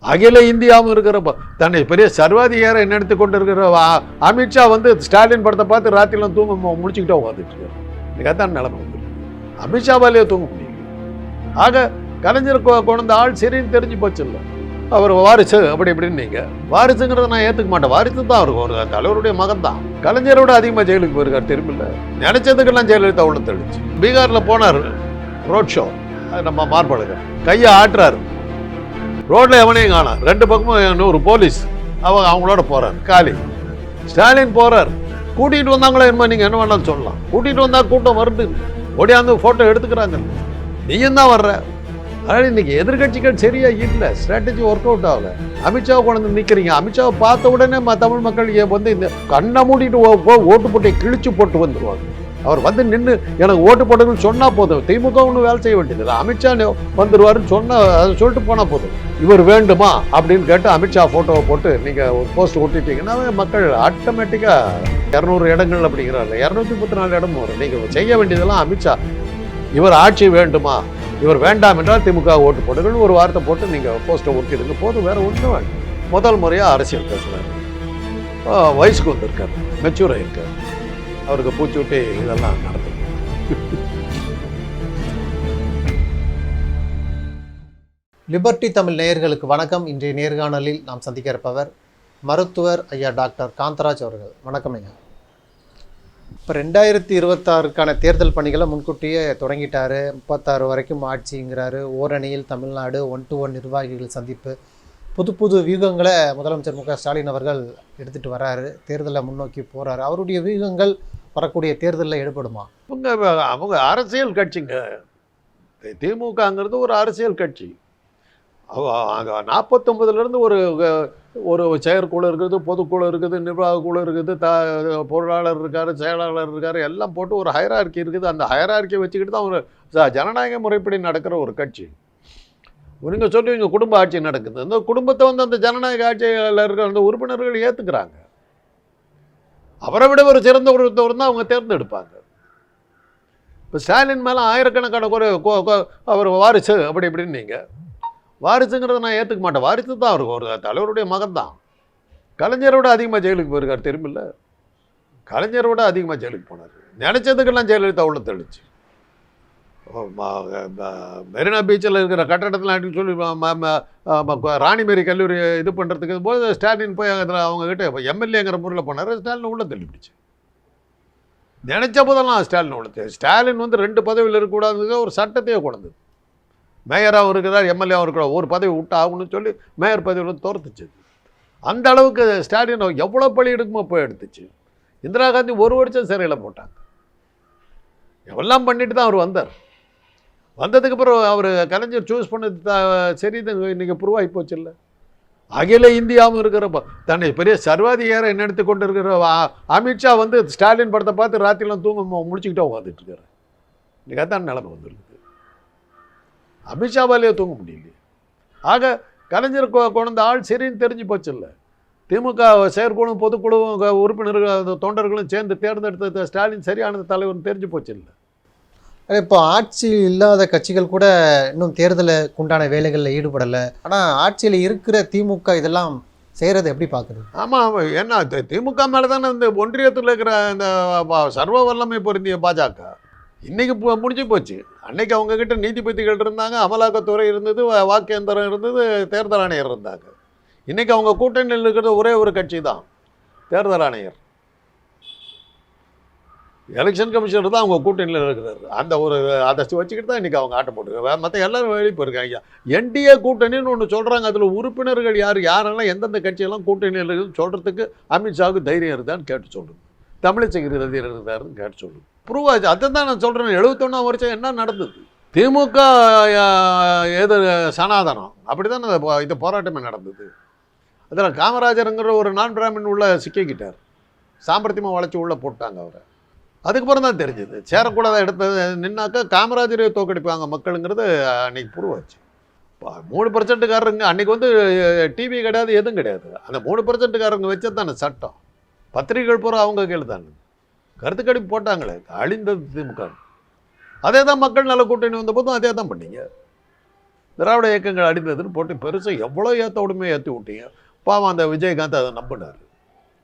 அகில இந்தியாவும் இருக்கிற தன்னை பெரிய சர்வாதிகாரம் நடத்தி கொண்டு இருக்கிற அமித்ஷா வந்து ஸ்டாலின் படத்தை பார்த்து ராத்திரிலாம் தூங்க முடிச்சுக்கிட்டே உட்காந்துட்டு இருக்காரு. இன்னைக்கு அதான் நிலைமை வந்து அமித்ஷாவாலேயே தூங்க முடியல. ஆக கலைஞர் கொ- கொண்ட ஆள் சரின்னு தெரிஞ்சு போச்சு இல்லை. அவர் வாரிசு அப்படி இப்படின்னு நீங்கள் வாரிசுங்கிறத நான் ஏற்றுக்க மாட்டேன். வாரிசு தான் அவருக்கு ஒரு தலைவருடைய மகன் தான். கலைஞரோட அதிகமாக ஜெயிலுக்கு போயிருக்கார் திரும்பில்ல நினைச்சதுக்கெல்லாம் ஜெயலலிதா உள்ள தெளிச்சு பீகாரில் போனார் ரோட் ஷோ அது நம்ம மார்பழகர் கையை ஆட்டுறாரு. ரோட்ல எவனையும் காணும் ரெண்டு பக்கமும் ஒரு போலீஸ். அவங்க அவங்களோட போறாரு. காலி. ஸ்டாலின் போறார். கூட்டிட்டு வந்தாங்களே என்ன நீங்க என்ன வேணாலும் சொல்லலாம். கூட்டிட்டு வந்தா கூட்டம் வருது. ஓடியாந்து போட்டோ எடுத்துக்கிறாங்க. நீயும் தான் வர்ற. அதனால இன்னைக்கு எதிர்கட்சிகள் சரியா இல்லை. ஸ்ட்ராட்டஜி ஒர்க் அவுட் ஆகல. அமித்ஷாவை கொண்டு வந்து அமித்ஷாவை பார்த்த உடனே ம- தமிழ் மக்கள் வந்து இந்த கண்ணை மூடிட்டு ஓட்டு போட்டை கிழிச்சு போட்டு வந்துருவாங்க. அவர் வந்து நின்று எனக்கு ஓட்டு போடுங்கன்னு சொன்னால் போதும். திமுக ஒன்றும் வேலை செய்ய வேண்டியது அமித்ஷா வந்துடுவாருன்னு சொன்னால் அதை சொல்லிட்டு போனால் போதும். இவர் வேண்டுமா அப்படின்னு கேட்டு அமித்ஷா ஃபோட்டோவை போட்டு நீங்கள் ஒரு போஸ்ட் ஒட்டிட்டீங்கன்னா மக்கள் ஆட்டோமேட்டிக்காக இரநூறு இடங்கள் அப்படிங்கிறாரு. இரநூத்தி முப்பத்தி நாலு இடம் வரும். நீங்கள் செய்ய வேண்டியதெல்லாம் அமித்ஷா இவர் ஆட்சி வேண்டுமா? இவர் வேண்டாம் என்றால் திமுக ஓட்டு போடுங்கன்னு ஒரு வார்த்தை போட்டு நீங்கள் போஸ்ட்டை ஒட்டிடுங்க. போதும் வேறு ஒன்றும் வேண்டாம். முதல் முறையாக அரசியல் பேசுகிறார் வயசுக்கு வந்திருக்காரு. மெச்சூர் இருக்கார் அவருக்கு பூச்சி விட்டு இதெல்லாம் நடத்தும் லிபர்டி தமிழ் நேயர்களுக்கு வணக்கம். இன்றைய நேர்காணலில் நாம் சந்திக்க இருப்பவர் மருத்துவர் ஐயா டாக்டர் காந்தராஜ் அவர்கள். வணக்கம் ஐயா. இப்போ ரெண்டாயிரத்தி இருபத்தாறுக்கான தேர்தல் பணிகளை முன்கூட்டியே தொடங்கிட்டாரு. முப்பத்தாறு வரைக்கும் ஆட்சிங்கிறாரு. ஓரணியில் தமிழ்நாடு ஒன் டு ஒன் நிர்வாகிகள் சந்திப்பு. புது புது வியூகங்களை முதலமைச்சர் மு க ஸ்டாலின் அவர்கள் எடுத்துகிட்டு வராரு. தேர்தலை முன்னோக்கி போகிறாரு அவருடைய வியூகங்கள் வரக்கூடிய தேர்தலில் ஈடுபடுமா? அவங்க அவங்க அரசியல் கட்சிங்க. திமுகங்கிறது ஒரு அரசியல் கட்சி. நாற்பத்தொம்பதுலேருந்து ஒரு ஒரு செயற்குழு இருக்குது பொதுக்குழு இருக்குது நிர்வாக குழு இருக்குது த பொருளாளர் இருக்கார் செயலாளர் இருக்கார் எல்லாம் போட்டு ஒரு ஹயரார்க்கி இருக்குது. அந்த ஹயரார்க்கியை வச்சுக்கிட்டு தான் ஒரு ஜனநாயக முறைப்படி நடக்கிற ஒரு கட்சி. நீங்க சொல்லுவீங்க குடும்ப ஆட்சி நடக்குது. அந்த குடும்பத்தை வந்து அந்த ஜனநாயக ஆட்சியில் இருக்கிற அந்த உறுப்பினர்கள் ஏற்றுக்கிறாங்க அவரை விட ஒரு சிறந்த ஒருத்தவர் தான் அவங்க தேர்ந்தெடுப்பாங்க. இப்போ ஸ்டாலின் மேலே ஆயிரக்கணக்கான குறை அவர் வாரிசு அப்படி இப்படின்னு நீங்கள் வாரிசுங்கிறத நான் ஏற்றுக்க மாட்டேன். வாரிசு தான் அவருக்கு ஒரு தலைவருடைய மகன் தான். கலைஞரோட அதிகமாக ஜெயிலுக்கு போயிருக்கார் திரும்பில்ல கலைஞரோட அதிகமாக ஜெயிலுக்கு போனார். நினச்சதுக்கெல்லாம் ஜெயலலிதா உள்ள தெளிச்சு. மெரினா பீச்சில் இருக்கிற கட்டடத்தில் அப்படின்னு சொல்லி ம- ராணிமேரி கல்லூரி இது பண்ணுறதுக்கு போது ஸ்டாலின் போய் அதில் அவங்க கிட்ட எம்எல்ஏங்கிற முறையில் போனார் ஸ்டாலின் உள்ள தள்ளிப்பிடிச்சு. நினச்ச போதெல்லாம் ஸ்டாலின் உள்ள ஸ்டாலின் வந்து ரெண்டு பதவியில் இருக்கக்கூடாதுங்க ஒரு சட்டத்தையே கொண்டது. மேயராகவும் இருக்கிறார் எம்எல்ஏவும் இருக்கிறார் ஒரு பதவி விட்டு ஆகணும்னு சொல்லி மேயர் பதவியில் தோர்த்துச்சு. அந்த அளவுக்கு ஸ்டாலின் எவ்வளோ பழி எடுக்குமோ போய் எடுத்துச்சு. இந்திரா காந்தி ஒரு வருஷம் சிறையில் போட்டாங்க. எல்லாம் பண்ணிட்டு தான் அவர் வந்தார். வந்ததுக்கு அப்புறம் அவர் கலைஞர் சூஸ் பண்ணது த- சரி இன்னைக்கு ப்ரூவ் ஆகி போச்சு இல்லை. அகில இந்தியாவும் இருக்கிறப்ப தன்னை பெரிய சர்வாதிகாரம் நடத்தி கொண்டு இருக்கிற அமித்ஷா வந்து ஸ்டாலின் படத்தை பார்த்து ராத்திரிலாம் தூங்க முடிச்சுக்கிட்டே உட்காந்துட்டு இருக்காரு இன்னைக்கு அதான் நிலைமை வந்துருக்குது. அமித்ஷாவாலேயே தூங்க முடியலையே. ஆக கலைஞர் கொ- கொண்ட ஆள் சரின்னு தெரிஞ்சு போச்சு இல்லை. திமுக செயற்குழு பொதுக்குழுவும் உறுப்பினர்கள் தொண்டர்களும் சேர்ந்து தேர்ந்தெடுத்த ஸ்டாலின் சரியான தலைவர்னு தெரிஞ்சு போச்சு இல்லை. இப்போ ஆட்சி இல்லாத கட்சிகள் கூட இன்னும் தேர்தலுக்கு உண்டான வேலைகளில் ஈடுபடலை. ஆனால் ஆட்சியில் இருக்கிற திமுக இதெல்லாம் செய்கிறது எப்படி பார்க்குறது ஆமாம் ஆமாம் ஏன்னா திமுக மேலே தானே இந்த ஒன்றியத்தில் இருக்கிற இந்த சர்வ வல்லமை பொருந்திய பாஜக. இன்றைக்கி பு- முடிஞ்சு போச்சு. அன்னைக்கு அவங்கக்கிட்ட நீதிபதிகள் இருந்தாங்க அமலாக்கத்துறை இருந்தது வாக்கேந்திரம் இருந்தது தேர்தல் ஆணையர் இருந்தாங்க. இன்றைக்கி அவங்க கூட்டணியில் இருக்கிறது ஒரே ஒரு கட்சி தான் தேர்தல் ஆணையர். எலெக்ஷன் கமிஷனர் தான் அவங்க கூட்டணியில் இருக்கிறாரு. அந்த ஒரு அதை வச்சுக்கிட்டு தான் இன்றைக்கி அவங்க ஆட்டம் போட்டுருக்காங்க. மற்ற எல்லாரும் வெளியே போயிருக்காங்க என்டிஏ கூட்டணின்னு ஒன்று சொல்கிறாங்க அதில் உறுப்பினர்கள் யார்? யாரெல்லாம் எந்தெந்த கட்சியெல்லாம் கூட்டணியில் இருக்குதுன்னு சொல்கிறதுக்கு அமித்ஷாவுக்கு தைரியம் இருந்தான்னு கேட்டு சொல்லுங்க. தமிழிசை கருதியர் இருந்தாருன்னு கேட்டு சொல்லுங்க. ப்ரூவ் ஆச்சு. அதை தான் நான் சொல்கிறேன் எழுபத்தொன்னாம் வருஷம் என்ன நடந்தது? திமுக எது சனாதனம். அப்படி தான் இந்த போராட்டமே நடந்தது. அதில் காமராஜருங்கிற ஒரு நான் பிராமின் உள்ள சிக்கிக்கிட்டார். சாமர்த்தியமாக வளைச்சி உள்ளே போட்டாங்க அவரை. அதுக்கப்புறம் தான் தெரிஞ்சது. சேரக்கூடாத இடத்த நின்னாக்கா காமராஜரை தோக்கடிப்பாங்க மக்களுங்கிறது அன்னைக்கு புருவாச்சு. மூணு பர்சன்ட்டுக்காரங்க அன்னைக்கு வந்து டிவி கிடையாது எதுவும் கிடையாது. அந்த மூணு பர்சன்ட்டுக்காரங்க வச்சது தானே சட்டம். பத்திரிகைகள் பூரா அவங்க கீழே தானே கருத்துக்கடிப்பு போட்டாங்களே அழிந்தது திமுக. அதே தான் மக்கள் நல கூட்டணி வந்த போதும் அதே தான் பண்ணீங்க. திராவிட இயக்கங்கள் அடிந்ததுன்னு போட்டு பெருசாக எவ்வளோ ஏற்ற உடனே ஏற்றி விட்டீங்க. பாவம் அந்த விஜயகாந்த் அதை நம்பினார்.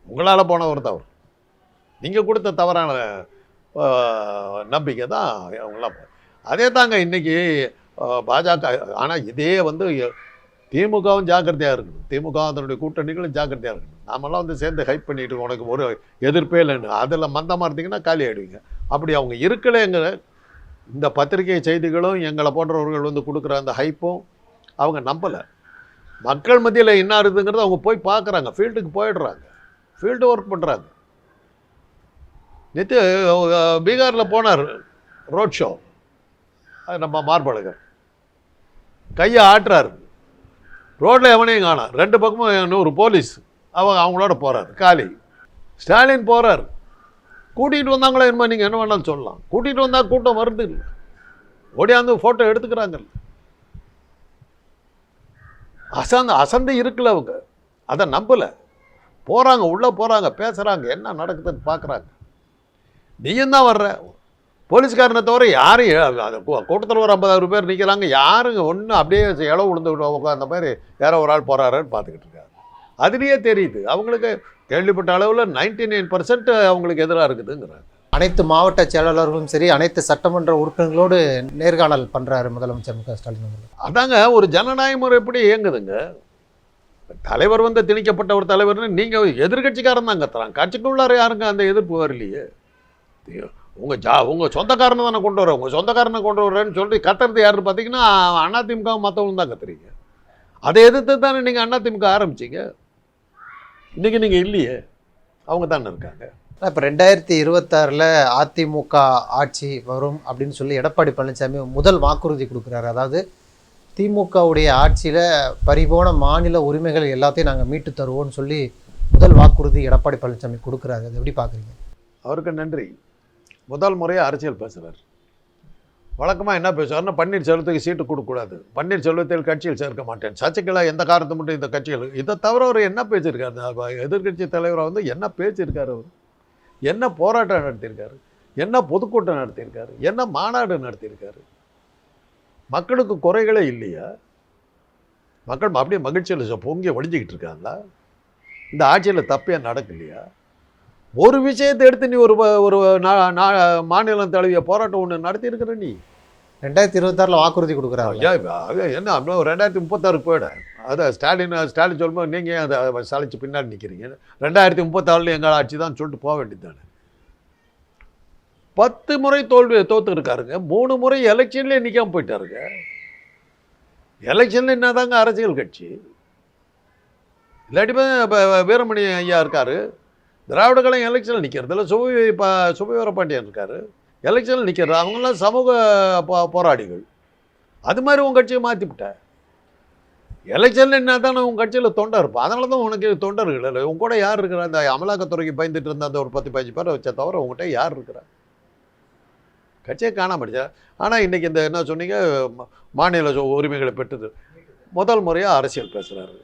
உங்களால் போனவர் தவறு நீங்கள் கொடுத்த தவறான நம்பிக்கை தான் அவங்களாம் அதே தாங்க இன்றைக்கி பாஜக ஆனால் இதே வந்து திமுகவும் ஜாக்கிரதையாக இருக்கணும். திமுக அதனுடைய கூட்டணிகளும் ஜாக்கிரதையாக இருக்கணும். நாமெல்லாம் வந்து சேர்ந்து ஹைப் பண்ணிட்டு உனக்கு ஒரு எதிர்ப்பே இல்லைன்னு. அதில் மந்தமாக இருந்தீங்கன்னா காலி ஆகிடுவீங்க அப்படி அவங்க இருக்கலைங்கிற இந்த பத்திரிகை செய்திகளும் எங்களை போன்றவர்கள் வந்து கொடுக்குற அந்த ஹைப்பும் அவங்க நம்பலை. மக்கள் மத்தியில் என்ன இருக்குதுங்கிறத அவங்க போய் பார்க்குறாங்க. ஃபீல்டுக்கு போயிடுறாங்க. ஃபீல்டு ஒர்க் பண்ணுறாங்க நேற்று பீகாரில் போனார் ரோட் ஷோ. அது நம்ம மார்பழகர் கையை ஆட்டுறாரு. ரோட்டில் எவனையும் காணும் ரெண்டு பக்கமும் நூறு போலீஸ். அவங்க அவங்களோட போகிறார் காலி. ஸ்டாலின் போகிறார் கூட்டிகிட்டு வந்தாங்களோ என்னமோ நீங்கள் என்ன வேணாலும் சொல்லலாம். கூட்டிகிட்டு வந்தால் கூட்டம் வருது இல்லை. ஓடியாந்து ஃபோட்டோ எடுத்துக்கிறாங்கல்ல அசந்து அசந்து இருக்குல்ல அவங்க. அதை நம்பலை. போகிறாங்க உள்ளே போகிறாங்க பேசுகிறாங்க என்ன நடக்குதுன்னு பார்க்குறாங்க நீயும் தான் வர்ற. போலீஸ்காரனை தவிர யாரும் கூ- கூட்டத்தில் ஒரு ஐம்பதாயிரம் பேர் நிற்கிறாங்க யாருங்க? ஒன்றும் அப்படியே இளவு விழுந்து உட்காந்த மாதிரி யாரோ ஒரு ஆள் போகிறாருன்னு பார்த்துக்கிட்டு இருக்காங்க அதுலேயே தெரியுது. அவங்களுக்கு கேள்விப்பட்ட அளவில் நைன்டி நைன் பர்சன்ட் அவங்களுக்கு எதிராக இருக்குதுங்கிறாங்க. அனைத்து மாவட்ட செயலாளர்களும் சரி அனைத்து சட்டமன்ற உறுப்பினர்களோடு நேர்காணல் பண்றாரு முதலமைச்சர் மு க ஸ்டாலின் அவர்கள். அதாங்க ஒரு ஜனநாயக முறை எப்படி இயங்குதுங்க? தலைவர் வந்து திணிக்கப்பட்ட ஒரு தலைவர்னு நீங்கள் எதிர்கட்சிக்காரன் தான் கத்துறாங்க கட்சிக்குள்ளார யாருங்க அந்த எதிர்ப்பு வரலையே? உங்கள் ஜா உங்கள் சொந்தக்காரனை தானே கொண்டு வர உங்கள் சொந்தக்காரனை கொண்டு வரேன்னு சொல்லி கத்துறது யாருன்னு பார்த்தீங்கன்னா அதிமுக மற்றவங்க தான் கத்துறீங்க. அதை எதிர்த்து தானே நீங்கள் அதிமுக ஆரம்பிச்சீங்க? இன்றைக்கி நீங்கள் இல்லையே. அவங்க தானே இருக்காங்க. இப்போ ரெண்டாயிரத்தி இருபத்தாறில் அதிமுக ஆட்சி வரும் அப்படின்னு சொல்லி எடப்பாடி பழனிசாமி முதல் வாக்குறுதி கொடுக்குறாரு. அதாவது திமுகவுடைய ஆட்சியில் பறிபோன மாநில உரிமைகள் எல்லாத்தையும் நாங்கள் மீட்டு தருவோம்னு சொல்லி முதல் வாக்குறுதி எடப்பாடி பழனிசாமி கொடுக்குறாரு. அதை எப்படி பார்க்குறீங்க? அவருக்கு நன்றி. முதல் முறையாக அரசியல் பேசுகிறார் வழக்கமாக என்ன பேசுவார்னா பன்னீர்செல்வத்துக்கு சீட்டு கொடுக்கக்கூடாது. பன்னீர்செல்வத்தில் கட்சியில் சேர்க்க மாட்டேன். சசிகலா எந்த காரணத்தை மட்டும் இந்த கட்சியில் இதை தவிர அவர் என்ன பேசியிருக்காரு? எதிர்கட்சி எதிர்க்கட்சி தலைவராக வந்து என்ன பேசியிருக்காரு அவர்? என்ன போராட்டம் நடத்தியிருக்காரு? என்ன பொதுக்கூட்டம் நடத்தியிருக்காரு? என்ன மாநாடு நடத்தியிருக்காரு? மக்களுக்கு குறைகளே இல்லையா? மக்கள் அப்படியே மகிழ்ச்சியில் பொங்கி ஒழிஞ்சிக்கிட்டு இருக்காங்களா? இந்த ஆட்சியில் தப்பே நடக்கலையா? ஒரு விஷயத்தை எடுத்து நீ ஒரு ஒரு மாநிலம் தழுவிய போராட்டம் ஒன்று நடத்தியிருக்கிற நீ? ரெண்டாயிரத்தி இருபத்தாறில் வாக்குறுதி கொடுக்குறாரு என்ன அப்படியே ஒரு ரெண்டாயிரத்தி முப்பத்தாறுக்கு போயிட. அதான் ஸ்டாலின் ஸ்டாலின் சொல்லும்போது நீங்கள் ஏன் அதை சாலிச்சு பின்னாடி நிற்கிறீங்க ரெண்டாயிரத்தி முப்பத்தாறில் எங்கள் ஆட்சி தான் சொல்லிட்டு போக வேண்டியது பத்து முறை தோல்வி தோத்துருக்காருங்க மூணு முறை எலெக்ஷன்லேயே நிற்காம போயிட்டாருங்க. எலெக்ஷனில் என்னதாங்க அரசியல் கட்சி? இல்லாட்டி வீரமணி ஐயா இருக்காரு. திராவிட கழகம் எலெக்ஷனில் நிற்கிறதுல சுபி இப்போ சுபவீர பாண்டியன் இருக்காரு. எலெக்ஷனில் நிற்கிறது அவங்களாம் சமூக போ போராளிகள். அது மாதிரி உன் கட்சியை மாற்றிவிட்ட எலெக்ஷனில் என்ன தானே உன் கட்சியில் தொண்டர் இருப்பான் அதனால தான் உனக்கு தொண்டர்கள் இல்லை? உன் கூட யார் இருக்கிறா? அந்த அமலாக்கத்துறைக்கு பயந்துட்டு இருந்த அந்த ஒரு பத்து பதினஞ்சு பேரை வச்ச தவிர உங்ககிட்ட யார் இருக்கிறா? கட்சியை காணாம போயிடுச்சா? ஆனால் இன்றைக்கி இந்த என்ன சொன்னீங்க? மாநில உரிமைகளை பெற்றது. முதல் முறையாக அரசியல் பேசுகிறாரு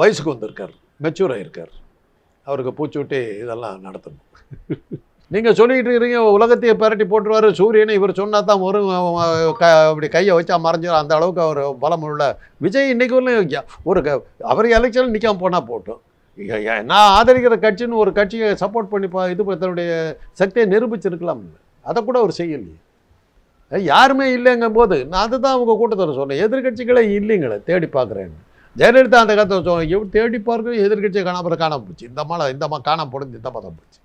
வயசுக்கு வந்திருக்கார். மெச்சூர் ஆகியிருக்கார் அவருக்கு பூச்சூட்டி இதெல்லாம் நடத்தணும். நீங்கள் சொல்லிக்கிட்டு இருக்கீங்க உலகத்தையே பரட்டி போட்டுருவாரு சூரியனை இவர் சொன்னால் தான் வரும் க அப்படி கையை வச்சா மறைஞ்சிடும் அந்த அளவுக்கு அவர் பலம் உள்ள விஜய் இன்றைக்கு ஒரு க அவர் எலெக்ஷன் நிற்காம போனால் போட்டோம். நான் ஆதரிக்கிற கட்சின்னு ஒரு கட்சியை சப்போர்ட் பண்ணி பா இது தன்னுடைய சக்தியை நிரூபிச்சிருக்கலாம். அதை கூட அவர் செய்யலையே. யாருமே இல்லைங்கும் போது நான் அதுதான் அவங்க கூட்டத்தில் சொன்னேன். எதிர்கட்சிகளே இல்லைங்களே தேடி பார்க்குறேன்னு. ஜெயலலிதா அந்த கதை வச்சவங்க எப்படி தேடி பார்க்க எதிர்கட்சியை காணாமல் காணாம போச்சு. இந்த மாதிரி இந்த மாதிரி காணாமல் போடுது இந்த தான் போச்சு.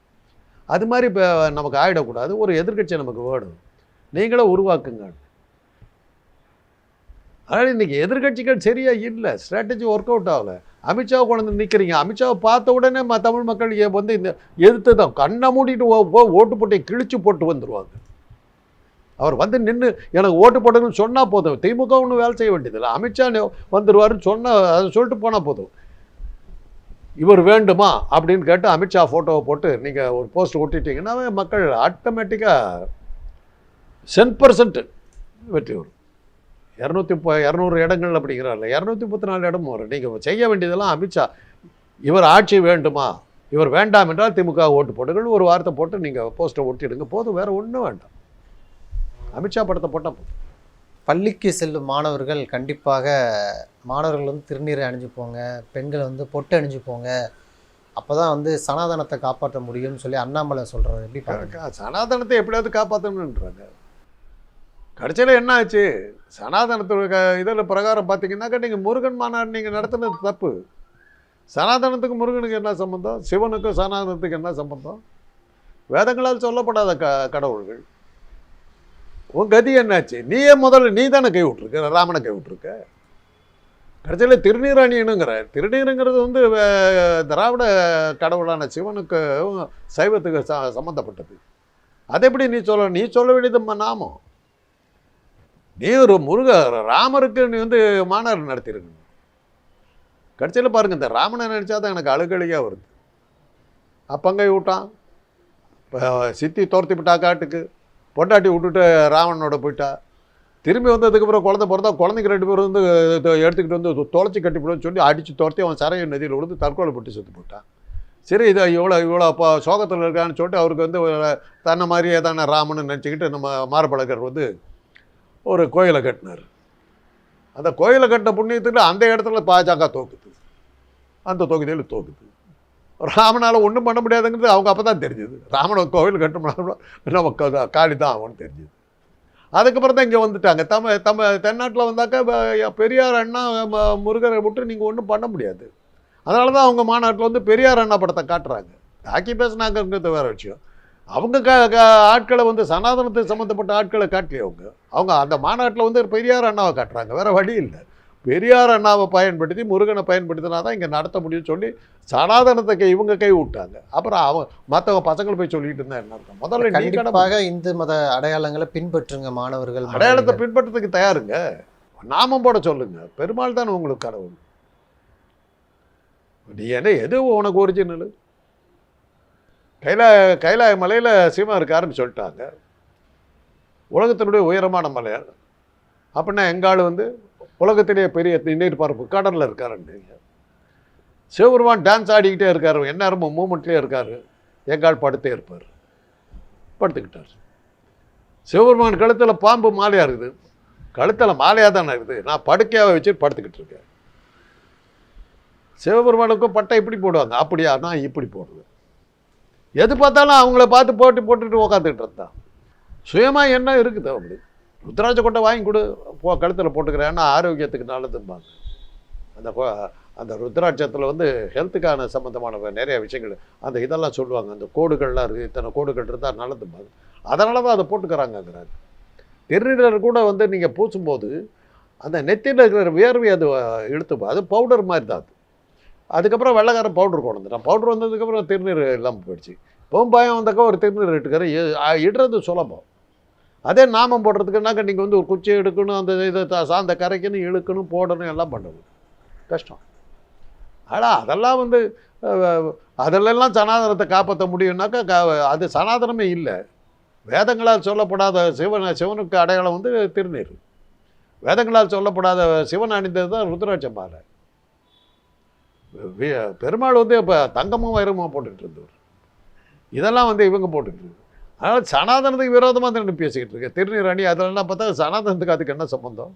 அது மாதிரி இப்போ நமக்கு ஆகிடக்கூடாது ஒரு எதிர்க்கட்சி நமக்கு வேணும். நீங்களும் உருவாக்குங்க அதனால் இன்றைக்கி எதிர்க்கட்சிகள் சரியாக இல்லை. ஸ்ட்ராட்டஜி ஒர்க் அவுட் ஆகலை. அமித்ஷாவை கொண்டு வந்து நிற்கிறீங்க அமித்ஷாவை பார்த்த உடனே ம தமிழ் மக்கள் வந்து இந்த எதிர்த்து தான் கண்ணை மூடிட்டு ஓட்டு போட்டை கிழிச்சு போட்டு வந்துடுவாங்க அவர் வந்து நின்று எனக்கு ஓட்டு போடணும்னு சொன்னால் போதும். திமுக ஒன்றும் வேலை செய்ய வேண்டியதில்லை அமித்ஷா வந்துடுவாருன்னு சொன்னால் அதை சொல்லிட்டு போனால் போதும். இவர் வேண்டுமா அப்படின்னு கேட்டு அமித்ஷா ஃபோட்டோவை போட்டு நீங்கள் ஒரு போஸ்ட் ஒட்டிட்டீங்கன்னா மக்கள் ஆட்டோமேட்டிக்காக சென் பர்சன்ட் வெற்றி வரும். இரநூத்தி இப்போ இரநூறு இடங்கள் அப்படிங்கிறார்ல. இரநூத்தி முப்பத்தி நாலு இடமும் வரும். நீங்கள் செய்ய வேண்டியதெல்லாம் அமித்ஷா இவர் ஆட்சி வேண்டுமா? இவர் வேண்டாம் என்றால் திமுக ஓட்டு போட்டுகள் ஒரு வார்த்தை போட்டு நீங்கள் போஸ்ட்டை ஒட்டிடுங்க. போதும். வேறு ஒன்றும் வேண்டாம். அமித்ஷா படத்தை போட்டால் பள்ளிக்கு செல்லும் மாணவர்கள் கண்டிப்பாக மாணவர்கள் வந்து திருநீரை அணிஞ்சு போங்க பெண்கள் வந்து பொட்டு அணிஞ்சு போங்க. அப்போ தான் வந்து சனாதனத்தை காப்பாற்ற முடியும்னு சொல்லி அண்ணாமலை சொல்கிறார் எப்படி சனாதனத்தை எப்படியாவது காப்பாற்றணுன்றாங்க கடைசியில் என்ன ஆச்சு? சனாதனத்தோட இதில் பிரகாரம் பார்த்தீங்கன்னாக்கா நீங்கள் முருகன் மாநாடு நீங்கள் நடத்துனது தப்பு. சனாதனத்துக்கு முருகனுக்கு என்ன சம்பந்தம்? சிவனுக்கும் சனாதனத்துக்கு என்ன சம்பந்தம்? வேதங்களால் சொல்லப்படாத க கடவுள்கள். உன் கதி என்னாச்சு? நீயே முதல்ல நீ தானே கை விட்ருக்க ராமனை கை விட்ருக்க கடைசியில் திருநீராணியனுங்கிற திருநீருங்கிறது வந்து திராவிட கடவுளான சிவனுக்கு சைவத்துக்கு ச சம்மந்தப்பட்டது அது எப்படி நீ சொல்ல நீ சொல்ல வேண்டியது நாமம் நீ ஒரு முருக ராமருக்கு நீ வந்து மாநாடு நடத்திருக்கணும் கடைசியில் பாருங்கள் இந்த ராமனை நினச்சா தான் எனக்கு அழுகழியாக வருது. அப்பங்கை விட்டான். இப்போ சித்தி துரத்தி விட்டா காட்டுக்கு. பொண்டாட்டி விட்டுட்டு ராவணனோட போயிட்டா. திரும்பி வந்ததுக்கப்புறம் குழந்தை பிறந்தா குழந்தைக்கு ரெண்டு பேரும் வந்து எடுத்துக்கிட்டு வந்து தொலைச்சி கட்டிப்படுன்னு சொல்லி அடித்து துரத்தி அவன் சரைய நதியில் விழுந்து தற்கொலை பட்டு செத்து போட்டான். சரி இதை இவ்வளோ இவ்வளோ அப்போ சோகத்தில் இருக்கான்னு சொல்லிட்டு அவருக்கு வந்து தன்னை மாதிரியே தானே ராமன் நினச்சிக்கிட்டு நம்ம மார்பழகர் வந்து ஒரு கோயிலை கட்டினார். அந்த கோயிலை கட்டின புண்ணியத்தில் அந்த இடத்துல பாஜக தோக்குது. அந்த தொகுதியில் தோக்குது. ராமனால் ஒன்றும் பண்ண முடியாதுங்கிறது அவங்க அப்போ தான் தெரிஞ்சுது. ராமனை கோவில் கட்டணும்னா நம்ம க- காளி தான் ஆகும்னு தெரிஞ்சுது. அதுக்கப்புறம் தான் இங்கே வந்துட்டாங்க. தம தம தென்னாட்டில் வந்தாக்கா பெரியார் அண்ணா ம- முருகரை விட்டு நீங்கள் ஒன்றும் பண்ண முடியாது. அதனால தான் அவங்க மாநாட்டில் வந்து பெரியார் அண்ணா படத்தை காட்டுறாங்க. ஆக்கி பேசினாங்கிறது வேற விஷயம். அவங்க க க ஆட்களை வந்து சனாதனத்துக்கு சம்மந்தப்பட்ட ஆட்களை காட்டலையே அவங்க. அவங்க அந்த மாநாட்டில் வந்து பெரியார் அண்ணாவை காட்டுறாங்க. வேறு வழி இல்லை. பெரியார் அண்ணாவை பயன்படுத்தி முருகனை பயன்படுத்தினா தான் இங்கே நடத்த முடியும்னு சொல்லி சனாதனத்தை கை இவங்க கை விட்டாங்க அப்புறம் அவன் மற்றவங்க பசங்களை போய் சொல்லிட்டு இருந்தா என்ன அர்த்தம்? முதல்ல கண்டிப்பாக இந்து மத அடையாளங்களை பின்பற்றுங்க மாணவர்கள் அடையாளத்தை. பின்பற்றதுக்கு தயாருங்க. நாமம் போட சொல்லுங்க. பெருமாள் தான் உங்களுக்கு கடவுள். நீ என்ன எது உனக்கு ஒரிஜினல் கைலா கைலாய மலையில் சிவம் இருக்காருன்னு சொல்லிட்டாங்க. உலகத்தினுடைய உயரமான மலை அப்படின்னா எங்காள் வந்து உலகத்திலேயே பெரிய நீர் பரப்பு கடலில் இருக்காருன்னு சிவபெருமான் டான்ஸ் ஆடிக்கிட்டே இருக்கார். எந்நேரமும் மூமெண்ட்லேயே இருக்கார். எங்கால் படுத்தே இருப்பார். படுத்துக்கிட்டார். சிவபெருமான் கழுத்தில் பாம்பு மாலையாக இருக்குது. கழுத்தில் மாலையாக தானே இருக்குது. நான் படுக்கையாக வச்சு படுத்துக்கிட்டு இருக்கேன். சிவபெருமானுக்கும் பட்டை இப்படி போடுவாங்க. அப்படியா? நான் இப்படி போடுவேன். எது பார்த்தாலும் அவங்கள பார்த்து போட்டு போட்டுட்டு உக்காந்துக்கிட்டு இருந்தான். சுயமாக என்ன இருக்குது அப்படி ருத்ராட்ச கொட்டை வாங்கி கொடு போ கழுத்தில் போட்டுக்கிறேன் ஆரோக்கியத்துக்கு நல்லதும்பாங்க. அந்த அந்த ருத்ராட்சத்தில் வந்து ஹெல்த்துக்கான சம்மந்தமான நிறைய விஷயங்கள் அந்த இதெல்லாம் சொல்லுவாங்க. அந்த கோடுகள்லாம் இருக்குது இத்தனை கோடுகள் இருந்தால் நல்லதும்பாங்க. அதனால தான் அதை போட்டுக்கிறாங்கங்கிறாங்க திருநீரர் கூட வந்து நீங்கள் பூசும்போது அந்த நெத்தியில் இருக்கிற வியர்வை அது இழுத்துப்போம் அது பவுடர் மாதிரி தான் அது. அதுக்கப்புறம் வெள்ளைக்காரன் பவுடர் கொண்டு வந்துட்டான். பவுடர் வந்ததுக்கப்புறம் திருநீர் இல்லாமல் போயிடுச்சு. இப்போவும் பயம் வந்தாக்கா ஒரு திருநீர் இட்டுக்காரு இடுறது சுலபம். அதே நாமம் போடுறதுக்குனாக்கா நீங்கள் வந்து ஒரு குச்சி எடுக்கணும் அந்த இதை சார்ந்த கரைக்கணும் இழுக்கணும் போடணும் எல்லாம் பண்ணணும் கஷ்டம். ஆனால் அதெல்லாம் வந்து அதிலெல்லாம் சனாதனத்தை காப்பாற்ற முடியும்னாக்கா கா- அது சனாதனமே இல்லை. வேதங்களால் சொல்லப்படாத சிவன் சிவனுக்கு அடையாளம் வந்து திருநீர். வேதங்களால் சொல்லப்படாத சிவன் அணிந்தது தான் ருத்ராட்ச மாலை. பெருமாள் வந்து இப்போ தங்கமும் வைரமும் போட்டுட்டு இருந்தவர். இதெல்லாம் வந்து இவங்க போட்டுட்டு அதனால் சனாதனத்துக்கு விரோதமாக தான் பேசிக்கிட்டு இருக்க. திருநீர் அணி அதெல்லாம் பார்த்தா சனாதனத்துக்கு அதுக்கு என்ன சம்பந்தம்?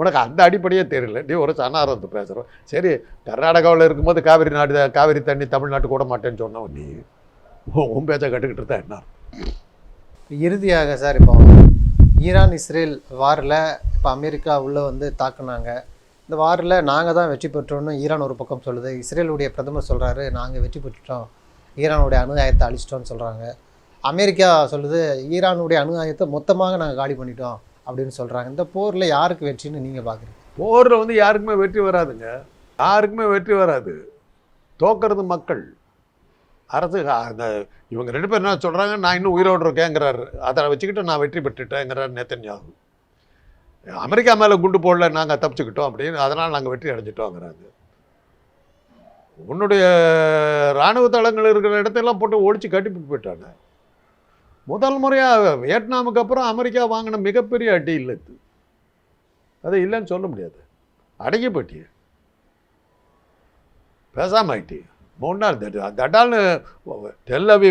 உனக்கு அந்த அடிப்படையே தெரியல. நீ ஒரு சனாதனத்து பேசுகிறோம் சரி கர்நாடகாவில் இருக்கும்போது காவிரி நாடு காவிரி தண்ணி தமிழ்நாட்டுக்கு விட மாட்டேன்னு சொன்னோம் நீ உன் பேச்சை கட்டுக்கிட்டு இருந்தா என்ன? இறுதியாக சார் இப்போ ஈரான் இஸ்ரேல் வாரில் இப்போ அமெரிக்கா உள்ளே வந்து தாக்குனாங்க. இந்த வாரில் நாங்கள் தான் வெற்றி பெற்றோம்னு ஈரான் ஒரு பக்கம் சொல்லுது. இஸ்ரேலுடைய பிரதமர் சொல்கிறாரு நாங்கள் வெற்றி பெற்றுட்டோம். ஈரானுடைய அனுதாயத்தை அழிச்சிட்டோம்னு சொல்கிறாங்க அமெரிக்கா சொல்லுது ஈரானுடைய அணு மொத்தமாக நாங்கள் காலி பண்ணிட்டோம் அப்படின்னு சொல்கிறாங்க இந்த போரில் யாருக்கு வெற்றின்னு நீங்கள் பார்க்குறீங்க போரில் வந்து யாருக்குமே வெற்றி வராதுங்க. யாருக்குமே வெற்றி வராது. தோக்கிறது மக்கள். அரசு அந்த இவங்க ரெண்டு பேரும் என்ன சொல்கிறாங்க நான் இன்னும் உயிரோடு இருக்கேங்கிறாரு. அதை வச்சுக்கிட்டு நான் வெற்றி பெற்றுட்டேங்கிறார் நேத்தன்யாகு. அமெரிக்கா மேலே குண்டு போடல நாங்கள் தப்பிச்சுக்கிட்டோம் அப்படின்னு அதனால் நாங்கள் வெற்றி அடைஞ்சிட்டோங்கிறாங்க. உன்னுடைய இராணுவ தளங்கள் இருக்கிற இடத்தெல்லாம் போட்டு ஒழிச்சு கட்டிப்பிட்டு போயிட்டாங்க முதல் முறையாக வியட்நாமுக்கு அப்புறம் அமெரிக்கா வாங்கின மிகப்பெரிய அடி இல்லை இது. அது இல்லைன்னு சொல்ல முடியாது. அடங்கி பேசாமட்டி மூணு நாள் தட்டால்னு டெல்லவி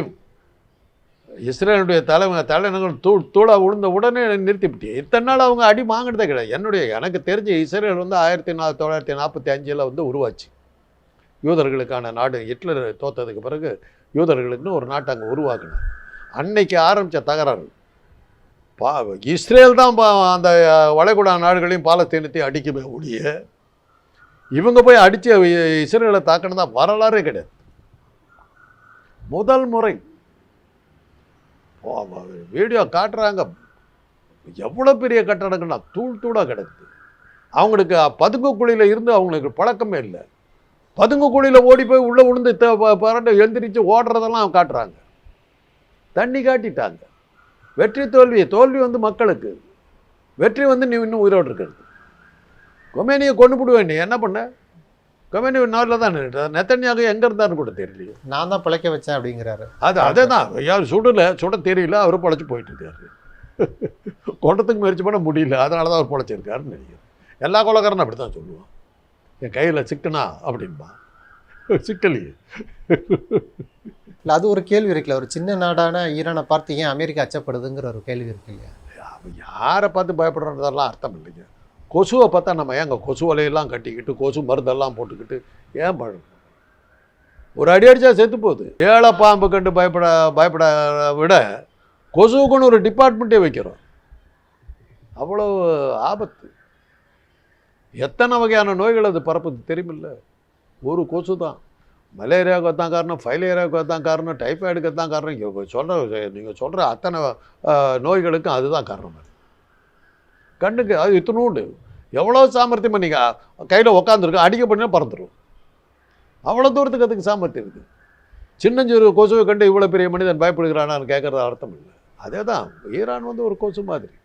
இஸ்ரேலுடைய தலைமை தலைநகர் தூ தூளா விழுந்த உடனே நிறுத்திவிட்டு இத்தனை நாள் அவங்க அடி வாங்கினதே கிடையாது. என்னுடைய எனக்கு தெரிஞ்ச இஸ்ரேல் வந்து ஆயிரத்தி நா தொள்ளாயிரத்தி நாற்பத்தி அஞ்சில் வந்து உருவாச்சு. யூதர்களுக்கான நாடு ஹிட்லர் தோத்ததுக்கு பிறகு யூதர்களுக்குன்னு ஒரு நாட்டை அங்கே உருவாக்குனார் அன்னைக்கு ஆரம்பித்த தகராறு. பா இஸ்ரேல் தான் பா- அந்த வளைகுடா நாடுகளையும் பாலஸ்தீனத்தையும் அடிக்கவே ஒழிய இவங்க போய் அடித்து இஸ்ரேலை தாக்கினதா வரலாறே கிடையாது. முதல் முறை. வீடியோ காட்டுறாங்க. எவ்வளோ பெரிய கட்டடங்கள்னா தூள் தூளாக கிடக்குது. அவங்களுக்கு பதுங்கு குழியில் இருந்து அவங்களுக்கு பழக்கமே இல்லை. பதுங்கு குழியில் ஓடி போய் உள்ளே விழுந்து பரண்டு எழுந்திரிச்சு ஓடுறதெல்லாம் காட்டுறாங்க. தண்ணி காட்டிட்டாங்க. வெற்றி தோல்வி தோல்வி வந்து மக்களுக்கு. வெற்றி வந்து நீ இன்னும் உயிரோடு இருக்கிறது. கொமேனியை கொண்டு விடுவேன் நீ என்ன பண்ண? கொமேனி நாளில் தான் நெத்தனியாக எங்கே இருந்தாருன்னு கூட தெரியலையே. நான் தான் பிழைக்க வச்சேன் அப்படிங்கிறாரு. அது அதே தான். யார் சுடல சுட தெரியல அவர் பொழைச்சி போயிட்டு இருக்காரு கொண்டத்துக்கு முயற்சி பண்ண முடியல அதனால தான் அவர் பொழைச்சிருக்காருன்னு நினைக்கிறேன். எல்லா கொலக்காரனும் அப்படி தான் சொல்லுவான். என் கையில் சிக்கனா அப்படின்பா சிக்கலையே. இல்லை அது ஒரு கேள்வி இருக்குல்ல. ஒரு சின்ன நாடான ஈரானை பார்த்து ஏன் அமெரிக்கா அச்சப்படுதுங்கிற ஒரு கேள்வி இருக்கு இல்லையா? அவன் யாரை பார்த்து பயப்படுறதெல்லாம் அர்த்தம் இல்லைங்க. கொசுவை பார்த்தா நம்ம ஏங்க கொசு வலையெல்லாம் கட்டிக்கிட்டு கொசு மருந்தெல்லாம் போட்டுக்கிட்டு ஏன் பழம் ஒரு அடி அடிச்சா செத்து போகுது. ஏழை பாம்பு கண்டு பயப்பட பயப்பட விட கொசுவுக்குன்னு ஒரு டிபார்ட்மெண்ட்டே வைக்கிறோம். அவ்வளோ ஆபத்து. எத்தனை வகையான நோய்கள் அது பரப்புது தெரியுமில்ல. ஒரு கொசு தான் மலேரியாவுக்கு தான் காரணம் ஃபைலேரியாவுக்கு தான் காரணம் டைஃபாய்டுக்கு தான் காரணம். சொல்கிற நீங்கள் சொல்கிற அத்தனை நோய்களுக்கும் அதுதான் காரணம். கண்ணுக்கு அது இத்தினூண்டு எவ்வளோ சாமர்த்தியம் நீங்கள் கையில் உக்காந்துருக்கு அடிக்க பண்ணினா பறந்துடும் அவ்வளோ தூரத்துக்கு அதுக்கு சாமர்த்தியம் இருக்குது சின்னஞ்சிறு கொசுவை கண்டு இவ்வளோ பெரிய மனிதன் பயப்படுகிறானான்னு கேட்குறது அர்த்தம் இல்லை. அதே தான் ஈரான் வந்து ஒரு கொசு மாதிரி.